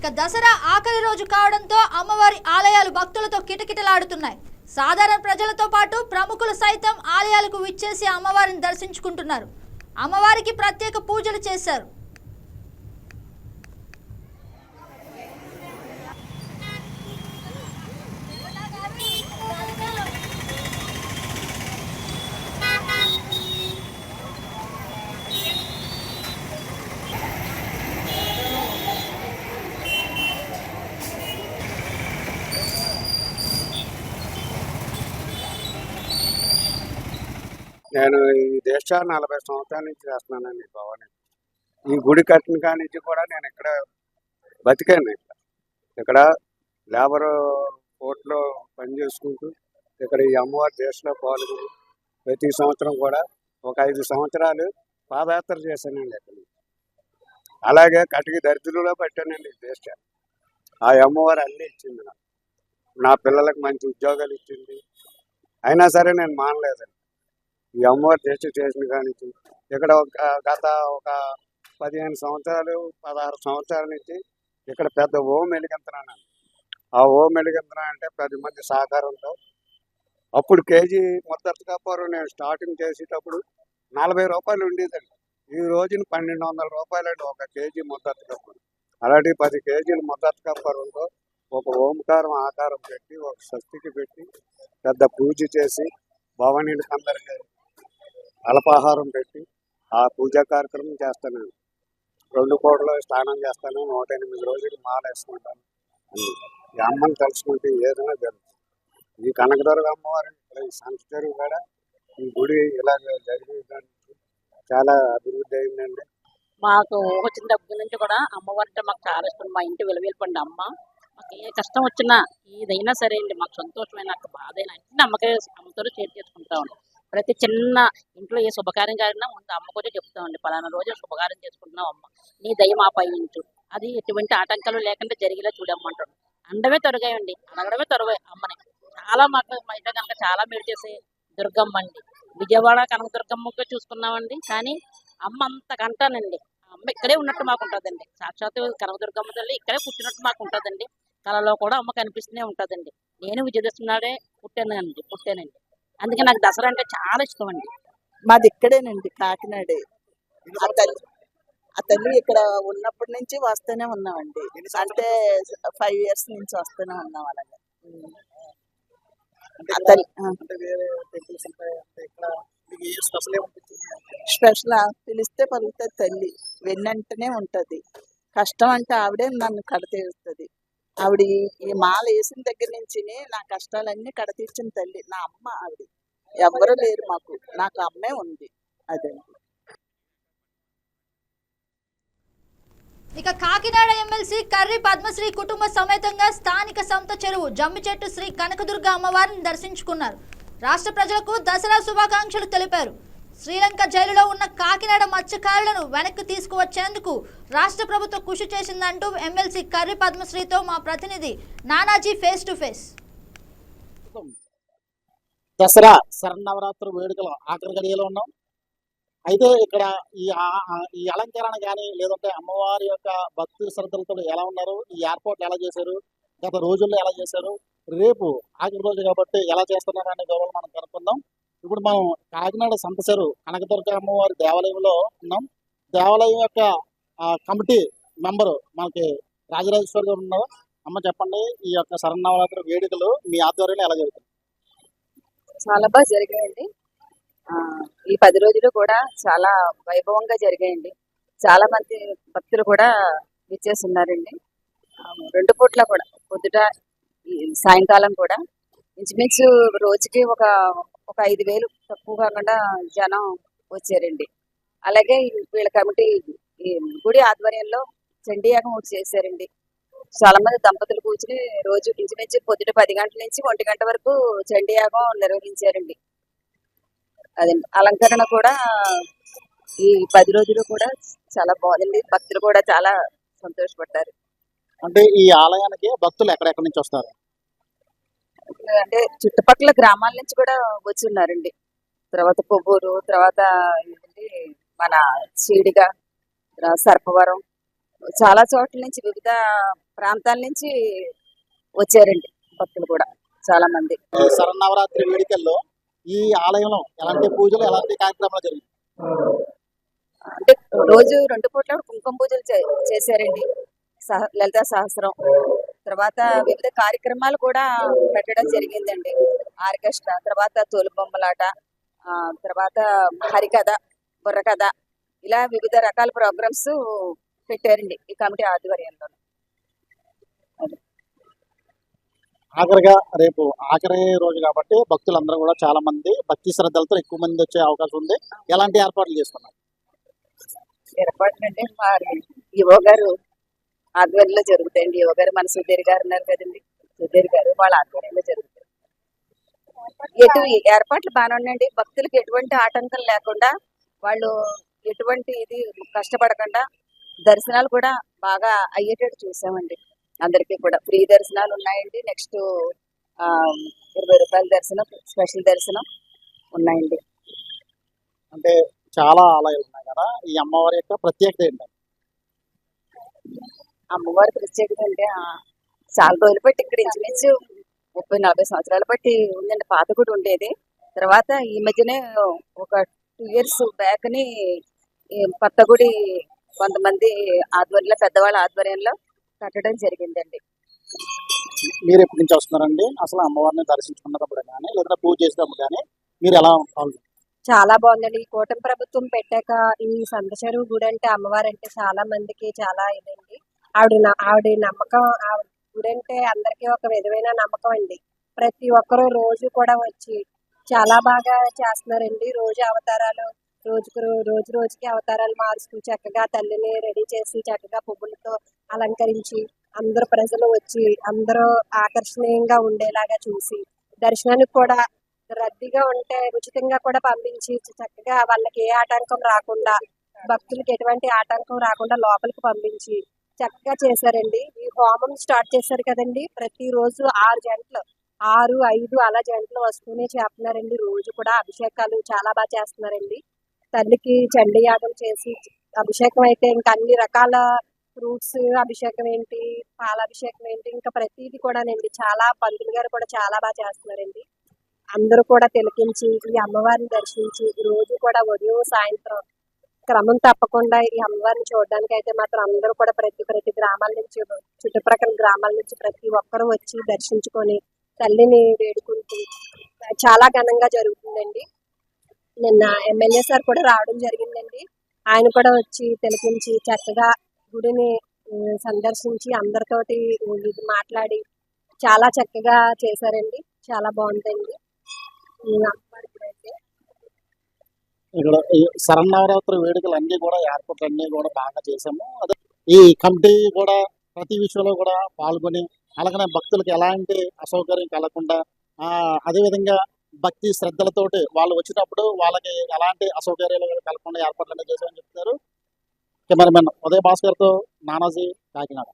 ఇక దసరా ఆఖరి రోజు కావడంతో అమ్మవారి ఆలయాలు భక్తులతో కిటకిటలాడుతున్నాయి. సాధారణ ప్రజలతో పాటు ప్రముఖులు సైతం ఆలయాలకు విచ్చేసి అమ్మవారిని దర్శించుకుంటున్నారు. అమ్మవారికి ప్రత్యేక పూజలు చేశారు. నేను ఈ దేశ నలభై సంవత్సరాల నుంచి చేస్తున్నానండి భవాని. ఈ గుడి కట్టిన కాడి నుంచి కూడా నేను ఇక్కడ బతికాను ఇక్కడ. ఇక్కడ లేబర్ కోర్టులో పని చేసుకుంటూ ఇక్కడ ఈ అమ్మవారి దేశంలో పాల్గొని ప్రతి సంవత్సరం కూడా ఒక ఐదు సంవత్సరాలు పాదయాత్ర చేశానండి ఇక్కడ నుంచి. అలాగే కటికి దరిద్రులో పెట్టానండి ఈ దేశ. ఆ అమ్మవారు అన్నీ ఇచ్చింది నాకు. నా పిల్లలకు మంచి ఉద్యోగాలు ఇచ్చింది. అయినా సరే నేను మానలేదండి. ఈ అమ్మవారి టెస్ట్ చేసిన కానీ ఇక్కడ ఒక గత ఒక పదిహేను సంవత్సరాలు పదహారు సంవత్సరాల నుంచి ఇక్కడ పెద్ద ఓం వెలిగంతున్నాను ఆ ఓం వెలిగంతన అంటే పది మంది సహకారంతో అప్పుడు కేజీ ముద్దత్ కప్పారు నేను స్టార్టింగ్ చేసేటప్పుడు నలభై రూపాయలు ఉండేదండి. ఈ రోజున పన్నెండు వందల రూపాయలండి ఒక కేజీ ముద్దత్ కప్పారు అలాంటి పది కేజీలు ముద్దత్ కప్పారుతో ఒక ఓంకారం ఆకారం పెట్టి ఒక స్వస్తికి పెట్టి పెద్ద పూజ చేసి భవానీలకు అందరికీ అల్పాహారం పెట్టి ఆ పూజా కార్యక్రమం చేస్తాను. రెండు కోట్ల స్నానం చేస్తాను. నూట ఎనిమిది రోజులు మాల వేసుకుంటాను. ఈ అమ్మని తలుచుకుంటే ఏదైనా జరుగుతుంది. ఈ కనకదుర్గ అమ్మవారి సంత చెరువు కూడా ఈ గుడి ఇలా జరిగేదానికి చాలా అభివృద్ధి అయిందండి. మాకు వచ్చిన దగ్గర నుంచి కూడా అమ్మవారి అంటే మాకు చాలా ఇష్టం. మా ఇంటి విలువెళ్ళిపోండి అమ్మ. మాకు ఏ కష్టం వచ్చినా ఏదైనా సరే అండి మాకు సంతోషమైన నాకు బాధ అయినా అన్ని అమ్మకే అమ్మతో షేర్ ఉన్నాం. ప్రతి చిన్న ఇంట్లో ఏ శుభకార్యం జరిగినా ముందు అమ్మ కూడా చెప్తామండి పలానా రోజు శుభకార్యం చేసుకుంటున్నావు అమ్మ నీ దయ మా ఉంచు అది ఎటువంటి ఆటంకాలు లేకుండా జరిగేలా చూడమ్మంటాడు అండమే తొరగాయండి అడగడమే తొరగా అమ్మని. చాలా మాకు మా ఇంట్లో కనుక చాలా మేలు చేసే దుర్గమ్మ అండి. విజయవాడ కనక దుర్గమ్మగా చూసుకున్నామండి కానీ అమ్మ అంతకంటానండి ఆ అమ్మ ఇక్కడే ఉన్నట్టు మాకు ఉంటుందండి సాక్షాత్ కనకదుర్గమ్మ తల్లి ఇక్కడే కూర్చున్నట్టు మాకు ఉంటుందండి కళలో కూడా అమ్మ కనిపిస్తూనే ఉంటుందండి. నేను విజయదశమి నాడే పుట్టానండి పుట్టానండి. అందుకే నాకు దసరా అంటే చాలా ఇష్టం అండి మాది ఇక్కడేనండి కాకినాడే. ఆ తల్లి ఆ తల్లి ఇక్కడ ఉన్నప్పటి నుంచి వస్తూనే ఉన్నామండి. అంటే ఫైవ్ ఇయర్స్ నుంచి వస్తూనే ఉన్నాం అలాగే. ఆ తల్లి. స్పెషల్ పిలిస్తే పలుకుతుంది తల్లి వెన్నంటనే ఉంటది. కష్టం అంటే ఆవిడే నన్ను కడతీరుస్తుంది ఆవిడ ఈ- మాల వేసిన దగ్గర నుంచి నా కష్టాలన్నీ కడతీర్చిన తల్లి నా అమ్మ ఆవిడ. ఎవ్వరు లేరు మాకు. నాకు అమ్మే ఉంది. అదండి ఇక కాకినాడ ఎమ్మెల్సీ కర్రి పద్మశ్రీ కుటుంబ సమేతంగా స్థానిక సంత చెరువు జమ్మిచెట్టు శ్రీ కనకదుర్గ అమ్మవారిని దర్శించుకున్నారు. రాష్ట్ర ప్రజలకు దసరా శుభాకాంక్షలు తెలిపారు. శ్రీలంక జైలులో ఉన్న కాకినాడ మత్స్యకారులను వెనక్కి తీసుకువచ్చేందుకు రాష్ట్ర ప్రభుత్వం కృషి చేసిందంటూ ఎమ్మెల్సీ కర్రి పద్మశ్రీతో మా ప్రతినిధి Nanaji face to face. Dasara Sharannavaratri వేడుకలు ఆఖరి గడియలో ఉన్నాం. అయితే ఇక్కడ ఈ ఈ అలంకరణ కానీ లేదంటే అమ్మవారి యొక్క భక్తి శ్రద్ధలతో ఎలా ఉన్నారు? ఈ ఏర్పాట్లు ఎలా చేశారు? గత రోజుల్లో ఎలా చేశారు? రేపు ఆఖరి రోజు కాబట్టి ఎలా చేస్తున్నారు అనే గౌరవం మనం కనుక్కుందాం. ఇప్పుడు మనం కాకినాడ సంతసరు కనకదుర్గ అమ్మవారి దేవాలయంలో ఉన్నాం. దేవాలయం యొక్క కమిటీ మెంబరు మనకి రాజరాజేశ్వరి గారు ఉన్నారు. అమ్మ చెప్పండి ఈ యొక్క శరన్నవరాత్రి వేడుకలు మీ ఆధ్వర్యంలో ఎలా జరుగుతుంది చాలా బాగా జరిగాయండి. ఈ పది రోజులు కూడా చాలా వైభవంగా జరిగాయండి. చాలా మంది భక్తులు కూడా విచ్చేస్తున్నారండి. రెండు పూట్ల కూడా పొద్దుట ఈ సాయంకాలం కూడా. ఇంచుమించు రోజుకి ఒక ఒక ఐదు వేలు తక్కువ కాకుండా జనం వచ్చారండి. అలాగే వీళ్ళ కమిటీ ఈ గుడి ఆధ్వర్యంలో చండీయాగం ఒకటి చేశారండి. చాలా మంది దంపతులు కూర్చుని రోజు ఇంచుమించు పొద్దుట పది గంటల నుంచి ఒంటి గంట వరకు చండీయాగం నిర్వహించారండి. అదండి అలంకరణ కూడా ఈ పది రోజులు కూడా చాలా బాగుంది భక్తులు కూడా చాలా సంతోషపడ్డారు. అంటే ఈ ఆలయానికి భక్తులు ఎక్కడెక్కడి నుంచి వస్తారు? అంటే చుట్టుపక్కల గ్రామాల నుంచి కూడా వచ్చి ఉన్నారండి తర్వాత కొవ్వూరు తర్వాత ఏంటంటే మన చీడిగా సర్పవరం చాలా చోట్ల నుంచి వివిధ ప్రాంతాల నుంచి వచ్చారండి భక్తులు కూడా చాలా మంది శరన్నవరాత్రి వేడుకల్లో ఈ ఆలయంలో ఎలాంటి పూజలు ఎలాంటి కార్యక్రమాలు జరిగాయి? అంటే రోజు రెండు పూట్ల కుంకుమ పూజలు చేశారండి. సహ లలిత సహస్రం తర్వాత వివిధ కార్యక్రమాలు కూడా పెట్టడం జరిగిందండి. ఆర్కెస్ట్రా తర్వాత తోలు బొమ్మలాట ఆ, తర్వాత హరికథ బుర్రకథ ఇలా వివిధ రకాల ప్రోగ్రామ్స్ పెట్టారండి ఈ కమిటీ ఆధ్వర్యంలో. ఆఖరిగా రేపు ఆఖరి రోజు కాబట్టి భక్తులందరూ కూడా చాలా మంది భక్తి శ్రద్ధలతో ఎక్కువ మంది వచ్చే అవకాశం ఉంది. ఎలాంటి ఏర్పాట్లు చేస్తున్నారు? ఏర్పాట్లు అంటే మరి యువ గారు ఆధ్వర్యంలో జరుగుతాయండి. యువ గారు మన సుధీర్ గారు ఉన్నారు కదండి. సుధీర్ గారు వాళ్ళ ఆధ్వర్యంలో జరుగుతాయి. ఎటు ఏర్పాట్లు బాగానే ఉన్నాయండి. భక్తులకు ఎటువంటి ఆటంకం లేకుండా వాళ్ళు ఎటువంటి ఇది కష్టపడకుండా దర్శనాలు కూడా బాగా అయ్యేటట్టు చూసామండి. అందరికీ కూడా ఫ్రీ దర్శనాలు ఉన్నాయండి. నెక్స్ట్ ఇరవై రూపాయల దర్శనం స్పెషల్ దర్శనం ఉన్నాయండి. అంటే చాలా ఆలయాలు ఉన్నాయి కదా. ఈ అమ్మవారి యొక్క ప్రత్యేకత ఏంటంటే అమ్మవారి ప్రత్యేకత అంటే చాలా రోజులు బట్టి ఇక్కడ ఇంచుమించు ముప్పై నలభై సంవత్సరాలు బట్టి ఉందండి. పాత గుడి ఉండేది. తర్వాత ఈ మధ్యనే ఒక టూ ఇయర్స్ బ్యాక్ని ఈ కొత్త గుడి కొంతమంది ఆధ్వర్యంలో పెద్దవాళ్ళ ఆధ్వర్యంలో కట్టడం జరిగిందండి. మీరు ఎప్పటి నుంచి వస్తున్నారండి? అసలు అమ్మవారిని దర్శించుకున్నప్పుడు కానీ లేదా పూజ చేసినప్పుడు కానీ మీరు ఎలా పాల్గొన్నారు చాలా బాగుందండి. ఈ కూటమి ప్రభుత్వం పెట్టాక ఈ సంతచెరువు గుడి అంటే అమ్మవారు అంటే చాలా మందికి చాలా ఇదండి. ఆవిడ ఆవిడ నమ్మకం ఆవిడ గుడి అందరికి అందరికీ ఒక విధమైన నమ్మకం అండి. ప్రతి ఒక్కరూ రోజు కూడా వచ్చి చాలా బాగా చేస్తున్నారండి. రోజు అవతారాలు రోజుకు రోజు రోజుకి అవతారాలు మారుస్తూ చక్కగా తల్లిని రెడీ చేసి చక్కగా పువ్వులతో అలంకరించి అందరూ ప్రజలు వచ్చి అందరూ ఆకర్షణీయంగా ఉండేలాగా చూసి దర్శనానికి కూడా రద్దీగా ఉంటే ఉచితంగా కూడా పంపించి చక్కగా వాళ్ళకి ఏ ఆటంకం రాకుండా భక్తులకి ఎటువంటి ఆటంకం రాకుండా లోపలికి పంపించి చక్కగా చేశారండి. ఈ హోమం స్టార్ట్ చేశారు కదండి. ప్రతిరోజు ఆరు గంటలు ఆరు ఐదు అలా గంటలు వస్తూనే చేస్తున్నారండి. రోజు కూడా అభిషేకాలు చాలా బాగా చేస్తున్నారండి. తల్లికి చండీ యాగం చేసి అభిషేకం అయితే ఇంకా అన్ని రకాల ఫ్రూట్స్ అభిషేకం ఏంటి పాల అభిషేకం ఏంటి ఇంకా ప్రతిదీ కూడానండి. చాలా పంతులు గారు కూడా చాలా బాగా చేస్తున్నారండి. అందరూ కూడా తిలకించి ఈ అమ్మవారిని దర్శించి రోజు కూడా ఉదయం సాయంత్రం క్రమం తప్పకుండా ఈ అమ్మవారిని చూడడానికి అయితే మాత్రం అందరూ కూడా ప్రతి ప్రతి గ్రామాల నుంచి చుట్టుప్రక్కల గ్రామాల నుంచి ప్రతి ఒక్కరూ వచ్చి దర్శించుకొని తల్లిని వేడుకుంటూ చాలా ఘనంగా జరుగుతుందండి. నిన్న ఎమ్మెల్యే సార్ కూడా రావడం జరిగిందండి. ఆయన కూడా వచ్చి తిలకించి చక్కగా గుడిని సందర్శించి అందరితోటి మాట్లాడి చాలా చక్కగా చేశారండి. చాలా బాగుందండి. అమ్మవారికి అయితే. ఇక్కడ ఈ శరన్నవరాత్రి వేడుకలు అన్ని కూడా ఏర్పాట్లు అన్ని కూడా బాగా చేసాము అదే ఈ కమిటీ కూడా ప్రతి విషయంలో కూడా పాల్గొని అలాగనే భక్తులకు ఎలాంటి అసౌకర్యం కలగకుండా అదేవిధంగా అదే విధంగా భక్తి శ్రద్ధలతోటి వాళ్ళు వచ్చినప్పుడు వాళ్ళకి ఎలాంటి అసౌకర్యాలు కలగకుండా ఏర్పాట్లు అన్నీ చేశామని చెప్తున్నారు. కెమెరామెన్ ఉదయ భాస్కర్తో నానాజీ కాకినాడ.